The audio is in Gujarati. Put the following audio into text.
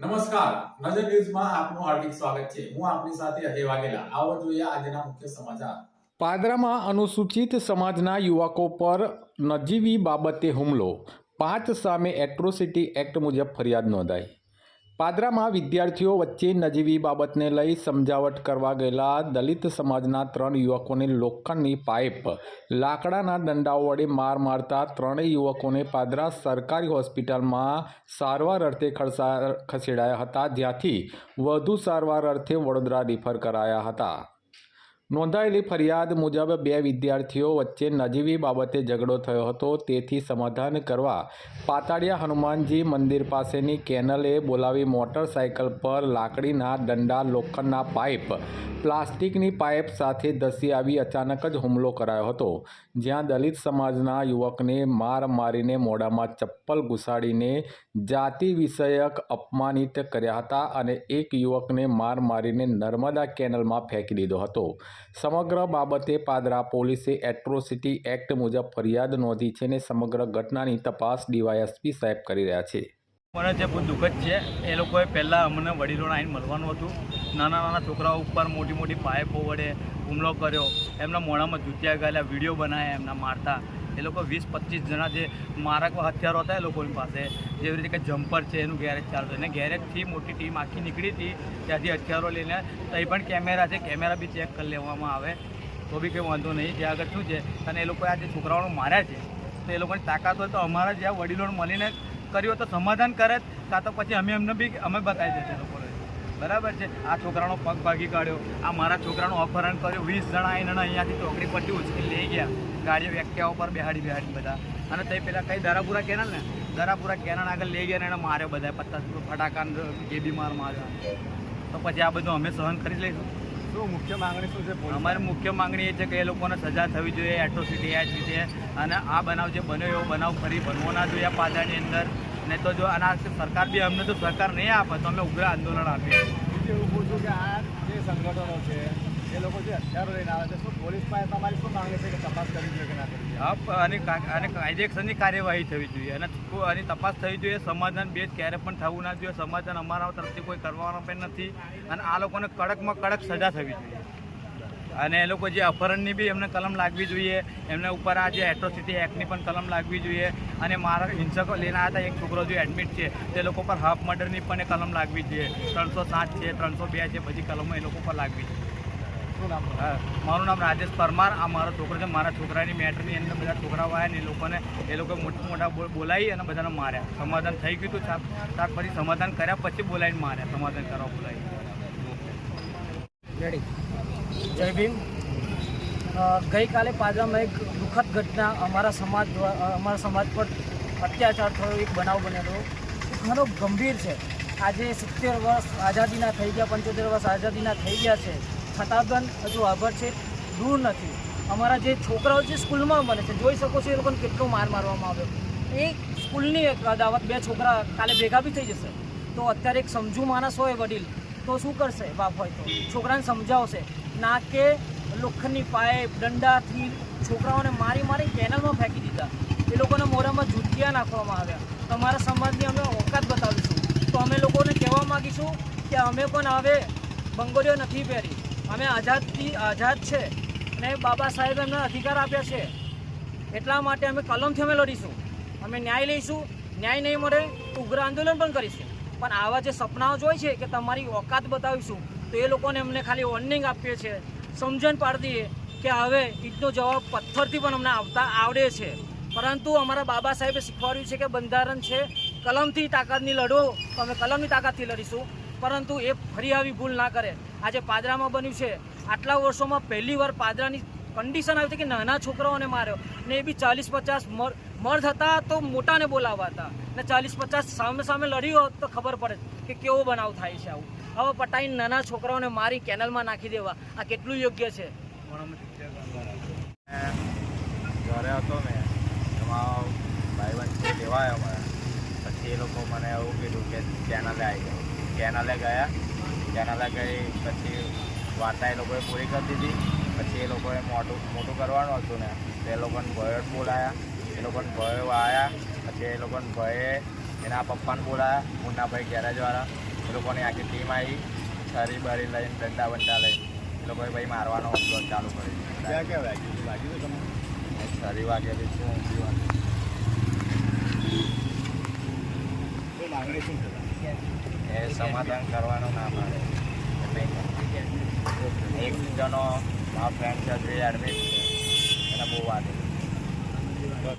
નમસ્કાર. નજર ન્યૂઝમાં આપનું હાર્દિક સ્વાગત છે. હું આપની સાથે અજય વાઘેલા. આવો જોઈએ આજના મુખ્ય સમાચાર. પાદરામાં અનુસૂચિત સમાજના યુવકો પર નજીવી બાબતે હુમલો. પાંચ સામે એટ્રોસિટી એક્ટ મુજબ ફરિયાદ નોંધાઈ. પાદરામાં વિદ્યાર્થીઓ વચ્ચે નજીવી બાબતને લઈ સમજાવટ કરવા ગયેલા દલિત સમાજના ત્રણ યુવકોને લોખંડની પાઇપ, લાકડાના દંડાઓ વડે માર મારતા ત્રણેય યુવકોને પાદરા સરકારી હોસ્પિટલમાં સારવાર અર્થે ખસેડાયા હતા. જ્યાંથી વધુ સારવાર અર્થે વડોદરા રિફર કરાયા હતા. નોંધાયેલી ફરિયાદ મુજબ બે વિદ્યાર્થીઓ વચ્ચે નજીવી બાબતે ઝઘડો થયો હતો. તેથી સમાધાન કરવા પાતાળિયા હનુમાનજી મંદિર પાસેની કેનલે બોલાવી મોટરસાયકલ પર લાકડીના દંડા, લોખંડના પાઇપ, પ્લાસ્ટિકની પાઇપ સાથે ધસી આવી અચાનક જ હુમલો કરાયો હતો. જ્યાં દલિત સમાજના યુવકને માર મારીને મોઢામાં ચપ્પલ ઘુસાડીને જાતિ વિષયક અપમાનિત કર્યા હતા અને એક યુવકને માર મારીને નર્મદા કેનલમાં ફેંકી દીધો હતો. સમગ્ર બાબતે પાદરા પોલીસે એટ્રોસિટી એક્ટ મુજબ ફરિયાદ નોંધી છે અને સમગ્ર ઘટનાની તપાસ ડીવાયએસપી સાહેબ કરી રહ્યા છે. મને જે બહુ દુઃખદ છે, એ લોકોએ પહેલાં અમને વડીલોને આઈને મળવાનું હતું. નાના નાના છોકરાઓ ઉપર મોટી મોટી પાઇપો વડે હુમલો કર્યો. એમના મોઢામાં જૂતિયા ગાલ્યા વીડિયો બનાવ્યા એમના મારતા. એ લોકો વીસ, પચીસ જણા જે મારક હથિયારો હતા એ લોકોની પાસે. જેવી રીતે કે જમ્પર છે, એનું ગેરેજ ચાલતું. અને ગેરેજથી મોટી ટીમ આખી નીકળી હતી. ત્યાંથી હથિયારો લઈને ત્યાં પણ કેમેરા છે કેમેરા બી ચેક કરી લેવામાં આવે. તો બી કંઈ વાંધો નહીં. જે આગળ શું છે? અને એ લોકોએ આ જે છોકરાઓને માર્યા છે, તો એ લોકોની તાકાત હોય તો અમારા જે વડીલોને મળીને કર્યું તો સમાધાન કરે જ. કાં તો પછી અમે એમને બી, અમે બતાવી દઈએ લોકોને. બરાબર છે? આ છોકરાનો પગ ભાગી કાઢ્યો. આ મારા છોકરાનું અપહરણ કર્યું. વીસ જણા એને અહીંયાથી ચોકડી પરથી ઉચકી લઈ ગયા. ગાડીઓ વ્યક્તિઓ પર બેહાડી બેહાડી બધા. અને તે પેલા કઈ દરાપુરા કેનાલ ને દરાપુરા કેનાલ આગળ લઈ ગયા ને એને માર્યો બધા પચાસ ફટાકા જે બી માર માર્યો. તો પછી આ બધું અમે સહન કરી લઈશું. શું મુખ્ય માંગણી શું છે અમારી મુખ્ય માંગણી એ છે કે એ લોકોને સજા થવી જોઈએ એટ્રોસિટી એક્ટ રીતે. અને આ બનાવ જે બન્યો એવો બનાવ ફરી બનવો ના જોઈએ પાદાની અંદર. નહીં તો જો આના સરકાર બી અમને તો સરકાર નહીં આપે તો અમે ઉગ્ર આંદોલન આપીએ. બીજું એવું પૂછું કે આ જે સંગઠનો છે એ લોકો જે હથિયારો લઈને આવે છે શું પોલીસ પાસે તમારી શું માંગે છે કે તપાસ કરવી જોઈએ કે ના કરવી જોઈએ? અને અને કાયદેસરની કાર્યવાહી થવી જોઈએ. અને આની તપાસ થવી જોઈએ સમાધાન બે ક્યારે પણ થવું ના જોઈએ. સમાધાન અમારા તરફથી કોઈ કરવાનો પણ નથી. અને આ લોકોને કડકમાં કડક સજા થવી જોઈએ. અને એ લોકો જે અપહરણની બી એમને કલમ લાગવી જોઈએ. એમના ઉપર આ જે એટ્રોસિટી એક્ટની પણ કલમ લાગવી જોઈએ. અને મારા હિંસકો લઈને આવ્યા હતા. એક છોકરો જે એડમિટ છે તે લોકો પર હાફ મર્ડરની પણ કલમ લાગવી જોઈએ ત્રણસો સાત છે ત્રણસો બે છે બધી કલમો એ લોકો પર લાગવી હા, મારું નામ રાજેશ પરમાર. આ મારો છોકરો છે. મારા છોકરાની મેટરની અંદર બધા છોકરાઓ આવ્યા ને એ લોકોને એ લોકો મોટા મોટા બોલ- બોલાવી અને બધાને માર્યા. સમાધાન થઈ ગયું હતું ત્યાર પછી સમાધાન કર્યા પછી બોલાવીને માર્યા. સમાધાન કરવા બોલાવી. રેડી જય ભીમ. ગઈકાલે પાદરામાં એક દુઃખદ ઘટના અમારા સમાજ અમારા સમાજ પર અત્યાચાર થયો, એક બનાવ બનેલો. ઘણો ગંભીર છે. આજે સિત્તેર વર્ષ આઝાદીના થઈ ગયા, પંચોતેર વર્ષ આઝાદીના થઈ ગયા છે. છતાં હજુ આભર છે, દૂર નથી. અમારા જે છોકરાઓ જે સ્કૂલમાં બને છે, જોઈ શકો છો એ લોકોને કેટલો માર મારવામાં આવ્યો. એ સ્કૂલની એક અદાવત બે છોકરા કાલે ભેગા બી થઈ જશે. તો અત્યારે એક સમજુ માણસ હોય વડીલ, તો શું કરશે? બાપ હોય તો. છોકરાને સમજાવશે. ના કે લોખંડની પાઇપ, દંડાથી છોકરાઓને મારી મારી કેનલમાં ફેંકી દીધા. એ લોકોને મોઢામાં જૂતિયા નાખવામાં આવ્યા. તમારા સમાજની અમે ઓકાત બતાવીશું. તો અમે લોકોને કહેવા માગીશું કે અમે પણ હવે બંગોળીઓ નથી પહેરી. અમે આઝાદથી, આઝાદ છે અને બાબા સાહેબ અમને અધિકાર આપ્યા છે. એટલા માટે અમે કલમથી અમે લડીશું. અમે ન્યાય લઈશું. ન્યાય નહીં મળે તો ઉગ્ર આંદોલન પણ કરીશું. પણ આવા જે સપનાઓ જોઈ છે કે તમારી ઓકાત બતાવીશું, તો એ લોકોને અમને ખાલી વોર્નિંગ આપીએ છીએ. સમજણ પાડી દઈએ કે હવે ઈટનો જવાબ પથ્થરથી પણ અમને આવતા આવડે છે. પરંતુ અમારા બાબા સાહેબે શીખવાડ્યું છે કે બંધારણ છે, કલમથી તાકાતની લડો તો અમે કલમની તાકાતથી લડીશું. પરંતુ એ ફરી આવી ભૂલ ના કરે. આજે પાદરામાં બન્યું છે. આટલા વર્ષોમાં પહેલી વાર પાદરાની કન્ડિશન આવી હતી કે નાના છોકરાઓને માર્યો. ને એ બી ચાલીસ પચાસ મર્દ હતા તો મોટાને બોલાવવા હતા. ને ચાલીસ પચાસ સામે સામે લડ્યું હોત તો ખબર પડે કે કેવો બનાવ થાય છે આવું. હવે પટાઈને નાના છોકરાઓને મારી કેનલમાં નાખી દેવા. આ કેટલું યોગ્ય છે? ઘરે હતો મેં એમાં ભાઈબંધ છે લેવા આવ્યો મને પછી એ લોકો મને એવું કીધું કે કેનલે આવી ગયો કેનલે ગયા. કેનલે ગઈ, પછી વાર્તા એ લોકોએ પૂરી કરી દીધી. પછી એ લોકોએ મોટું મોટું કરવાનું હતું ને, તો એ લોકોને ભયો બોલાયા. એ લોકોને ભયો આવ્યા પછી એ લોકોને ભયે એના પપ્પાને બોલાયા, મુન્નાભાઈ ગેરેજવાળા. એ લોકોની આખી ટીમ આવી. છરી બરી લઈને દંડા બંડા લઈને એ લોકોએ ભાઈ મારવાનો હુમલો ચાલુ કરી ક્યાં ક્યાં વાગ્યું? વાગ્યું તમને? છરી વાગેલી. શું માંગણી શું એ સમાધાન કરવાનું ના પાડે. એક જણો મારો ફ્રેન્ડ છે જે એડમિટ છે. એને બહુ વાગે.